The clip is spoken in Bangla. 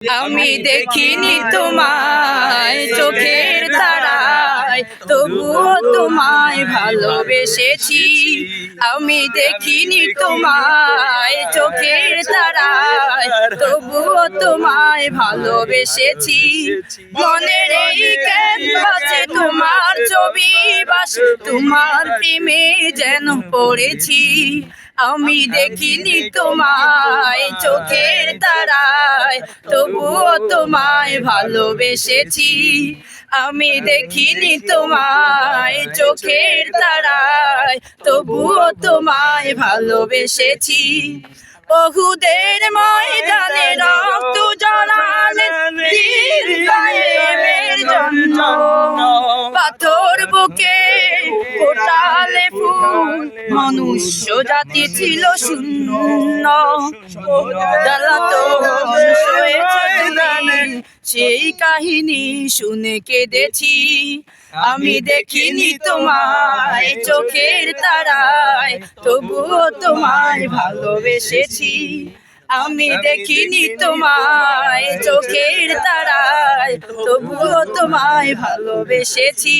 আমি দেখিনি তোমায় চোখের তারায় তবুও তোমায় ভালোবেসেছি। আমি দেখিনি তোমায় চোখের তারায় তবুও তোমায় ভালোবেসেছি। মনের এই ক্যানভাসে তোমার ছবি বাস, তোমার প্রেমে যেন পড়েছি। আমি দেখিনি তোমায় চোখের তারায় তবুও তোমায় ভালোবেসেছি। আমি দেখিনি তোমায় চোখের তারায়, তবুও তোমায় ভালোবেসেছি। বহুদের ময়দানে রক্ত জড়ালেন জন্য পাথর বুকে মনুষ্য জাতি ছিল শূন্য। সেই কাহিনী শুনে কেঁদেছি। আমি দেখিনি তোমায়, চোখের তারায়, তবুও তোমায় ভালোবেসেছি। আমি দেখিনি তোমায়, চোখের তারায়, তবুও তোমায় ভালোবেসেছি।